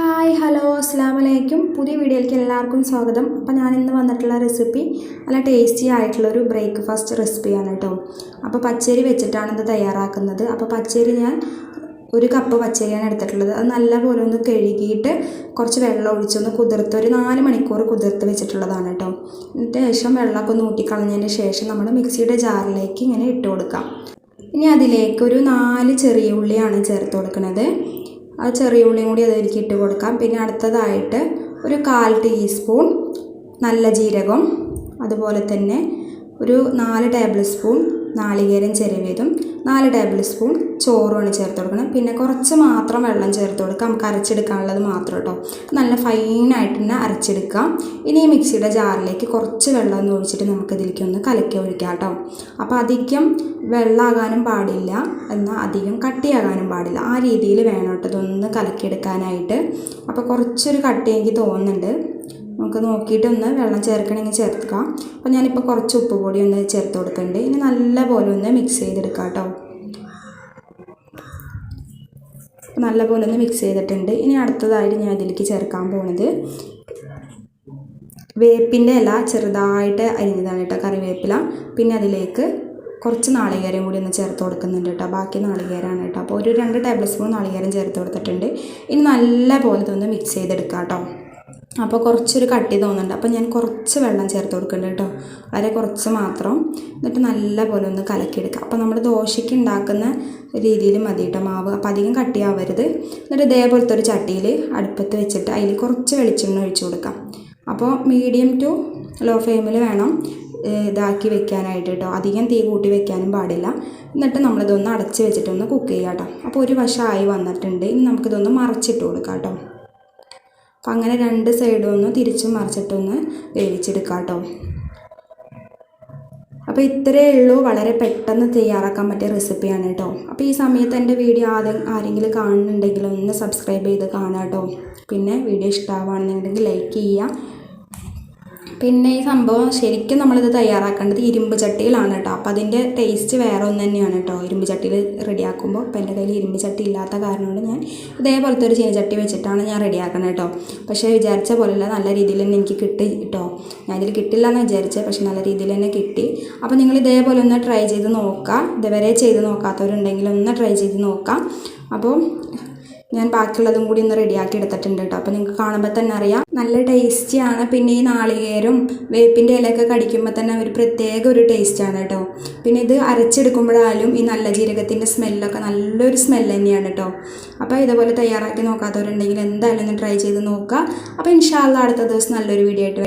Hi hello അസ്സാം വലൈക്കും പുതിയ വീഡിയോയിലേക്ക് എല്ലാവർക്കും സ്വാഗതം. അപ്പോൾ ഞാൻ ഇന്ന് വന്നിട്ടുള്ള റെസിപ്പി നല്ല ടേസ്റ്റി ആയിട്ടുള്ള ഒരു ബ്രേക്ക്ഫാസ്റ്റ് റെസിപ്പിയാണ് കേട്ടോ. അപ്പോൾ പച്ചരി വെച്ചിട്ടാണ് ഇത് തയ്യാറാക്കുന്നത്. അപ്പോൾ പച്ചരി ഞാൻ ഒരു കപ്പ് പച്ചരിയാണ് എടുത്തിട്ടുള്ളത്. അത് നല്ലപോലെ ഒന്ന് കഴുകിയിട്ട് കുറച്ച് വെള്ളം ഒഴിച്ചൊന്ന് കുതിർത്ത് ഒരു നാല് മണിക്കൂർ കുതിർത്ത് വെച്ചിട്ടുള്ളതാണ് കേട്ടോ. എന്നിട്ട് ശേഷം വെള്ളമൊക്കെ ഒന്ന് ഊറ്റിക്കളഞ്ഞതിന് ശേഷം നമ്മൾ മിക്സിയുടെ ജാറിലേക്ക് ഇങ്ങനെ ഇട്ട് കൊടുക്കാം. ഇനി അതിലേക്ക് ഒരു നാല് ചെറിയ ഉള്ളിയാണ് ചേർത്ത് കൊടുക്കുന്നത് ആ ചെറിയ ഉള്ളിയും കൂടി അതിലേക്ക് ഇട്ട് കൊടുക്കാം. പിന്നെ അടുത്തതായിട്ട് ഒരു കാൽ ടീസ്പൂൺ നല്ല ജീരകം അതുപോലെ തന്നെ ഒരു നാല് ടേബിൾ സ്പൂൺ നാളികേരം ചെരുവിയതും നാല് ടേബിൾ സ്പൂൺ ചോറുമാണ് ചേർത്ത് കൊടുക്കണം. പിന്നെ കുറച്ച് മാത്രം വെള്ളം ചേർത്ത് കൊടുക്കുക നമുക്ക് അരച്ചെടുക്കാനുള്ളത് മാത്രം കേട്ടോ നല്ല ഫൈനായിട്ട് തന്നെ അരച്ചെടുക്കാം. ഇനി മിക്സിയുടെ ജാറിലേക്ക് കുറച്ച് വെള്ളം ഒന്ന് ഒഴിച്ചിട്ട് നമുക്കിതിലേക്ക് ഒന്ന് കലക്കി ഒഴിക്കാം കേട്ടോ അപ്പോൾ അധികം വെള്ളമാകാനും പാടില്ല. എന്നാൽ അധികം കട്ടിയാകാനും പാടില്ല. ആ രീതിയിൽ വേണം കേട്ടോ ഇതൊന്ന് കലക്കിയെടുക്കാനായിട്ട്. അപ്പോൾ കുറച്ചൊരു കട്ടി എനിക്ക് തോന്നുന്നുണ്ട്. നമുക്ക് നോക്കിയിട്ടൊന്ന് വെള്ളം ചേർക്കണമെങ്കിൽ ചേർക്കാം. അപ്പോൾ ഞാനിപ്പോൾ കുറച്ച് ഉപ്പ് പൊടി ഒന്ന് ചേർത്ത് കൊടുക്കുന്നുണ്ട്. ഇനി നല്ലപോലെ ഒന്ന് മിക്സ് ചെയ്തെടുക്കാം കേട്ടോ നല്ലപോലെ ഒന്ന് മിക്സ് ചെയ്തിട്ടുണ്ട്. ഇനി അടുത്തതായിട്ട് ഞാൻ ഇതിലേക്ക് ചേർക്കാൻ പോകുന്നത് വേപ്പിന്റെ ഇല ചെറുതായിട്ട് അരിഞ്ഞതാണ് കേട്ടോ കറിവേപ്പില. പിന്നെ അതിലേക്ക് കുറച്ച് നാളികേരം കൂടി ഒന്ന് ചേർത്ത് കൊടുക്കുന്നുണ്ട് കേട്ടോ ബാക്കി നാളികേരമാണ് കേട്ടോ അപ്പോൾ ഒരു രണ്ട് ടേബിൾ സ്പൂൺ നാളികേരം ചേർത്ത് കൊടുത്തിട്ടുണ്ട്. ഇനി നല്ല പോലെ ഇതൊന്ന് മിക്സ് ചെയ്തെടുക്കാം കേട്ടോ അപ്പോൾ കുറച്ചൊരു കട്ടി തോന്നുന്നുണ്ട്. അപ്പോൾ ഞാൻ കുറച്ച് വെള്ളം ചേർത്ത് കൊടുക്കുന്നുണ്ട് കേട്ടോ. വളരെ കുറച്ച് മാത്രം. എന്നിട്ട് നല്ല പോലെ ഒന്ന് കലക്കിയെടുക്കുക അപ്പോൾ നമ്മൾ ദോശയ്ക്ക് ഉണ്ടാക്കുന്ന രീതിയിൽ മതി കേട്ടോ മാവ്. അപ്പോൾ അധികം കട്ടിയാവരുത്. എന്നിട്ട് ഇതേപോലത്തെ ഒരു ചട്ടിയിൽ അടുപ്പത്ത് വെച്ചിട്ട് അതിൽ കുറച്ച് വെളിച്ചെണ്ണ ഒഴിച്ചു കൊടുക്കാം. അപ്പോൾ മീഡിയം ടു ലോ ഫ്ലെയിമിൽ വേണം ഇതാക്കി വെക്കാനായിട്ട് കേട്ടോ. അധികം തീ കൂട്ടി വെക്കാനും പാടില്ല. എന്നിട്ട് നമ്മളിതൊന്ന് അടച്ച് വെച്ചിട്ടൊന്ന് കുക്ക് ചെയ്യാം കേട്ടോ. അപ്പോൾ ഒരു വശമായി വന്നിട്ടുണ്ട്. ഇനി നമുക്കിതൊന്ന് മറച്ചിട്ട് കൊടുക്കാം കേട്ടോ. അപ്പം അങ്ങനെ രണ്ട് സൈഡും ഒന്ന് തിരിച്ചും മറിച്ചിട്ടൊന്ന് വേവിച്ചെടുക്കാം കേട്ടോ അപ്പോൾ ഇത്രയേ ഉള്ളൂ. വളരെ പെട്ടെന്ന് തയ്യാറാക്കാൻ പറ്റിയ റെസിപ്പിയാണ് കേട്ടോ. അപ്പോൾ ഈ സമയത്ത് എന്റെ വീഡിയോ ആദ്യം ആരെങ്കിലും കാണുന്നുണ്ടെങ്കിൽ ഒന്ന് സബ്സ്ക്രൈബ് ചെയ്ത് കാണാം കേട്ടോ പിന്നെ വീഡിയോ ഇഷ്ടമാവുകയാണെന്നുണ്ടെങ്കിൽ ലൈക്ക് ചെയ്യുക. പിന്നെ ഈ സംഭവം ശരിക്കും നമ്മളിത് തയ്യാറാക്കേണ്ടത് ഇരുമ്പ് ചട്ടിയിലാണ് കേട്ടോ. അപ്പോൾ അതിന്റെ ടേസ്റ്റ് വേറെ ഒന്ന് തന്നെയാണ് കേട്ടോ. ഇരുമ്പ് ചട്ടിയിൽ റെഡിയാക്കുമ്പോൾ അപ്പോൾ എന്റെ കയ്യിൽ ഇരുമ്പ് ചട്ടി ഇല്ലാത്ത കാരണം കൊണ്ട് ഞാൻ ഇതേപോലത്തെ ഒരു ചീനച്ചട്ടി വെച്ചിട്ടാണ് ഞാൻ റെഡിയാക്കുന്നത് കേട്ടോ. പക്ഷേ വിചാരിച്ച പോലെയല്ല നല്ല രീതിയിൽ തന്നെ എനിക്ക് കിട്ടി കേട്ടോ. ഞാനിതിൽ കിട്ടില്ല എന്ന് വിചാരിച്ചത് പക്ഷേ നല്ല രീതിയിൽ തന്നെ കിട്ടി. അപ്പോൾ നിങ്ങൾ ഇതേപോലെ ഒന്ന് ട്രൈ ചെയ്ത് നോക്കാം. ഇതുവരെ ചെയ്ത് നോക്കാത്തവരുണ്ടെങ്കിൽ ഒന്ന് ട്രൈ ചെയ്ത് നോക്കാം. അപ്പോൾ ഞാൻ ബാക്കിയുള്ളതും കൂടി ഒന്ന് റെഡിയാക്കി എടുത്തിട്ടുണ്ട് കേട്ടോ അപ്പോൾ നിങ്ങൾക്ക് കാണുമ്പോൾ തന്നെ അറിയാം. നല്ല ടേസ്റ്റിയാണ് പിന്നെ ഈ നാളികേരും വേപ്പിന്റെ ഇലയൊക്കെ കടിക്കുമ്പോൾ തന്നെ ഒരു പ്രത്യേക ഒരു ടേസ്റ്റാണ് കേട്ടോ പിന്നെ ഇത് അരച്ചെടുക്കുമ്പോഴായാലും ഈ നല്ല ജീരകത്തിന്റെ സ്മെല്ലൊക്കെ നല്ലൊരു സ്മെല്ല് തന്നെയാണ് കേട്ടോ അപ്പോൾ ഇതുപോലെ തയ്യാറാക്കി നോക്കാത്തവരുണ്ടെങ്കിൽ എന്തായാലും ഒന്ന് ട്രൈ ചെയ്ത് നോക്കുക. അപ്പോൾ ഇൻഷാല്ല അടുത്ത ദിവസം നല്ലൊരു വീഡിയോ ആയിട്ട്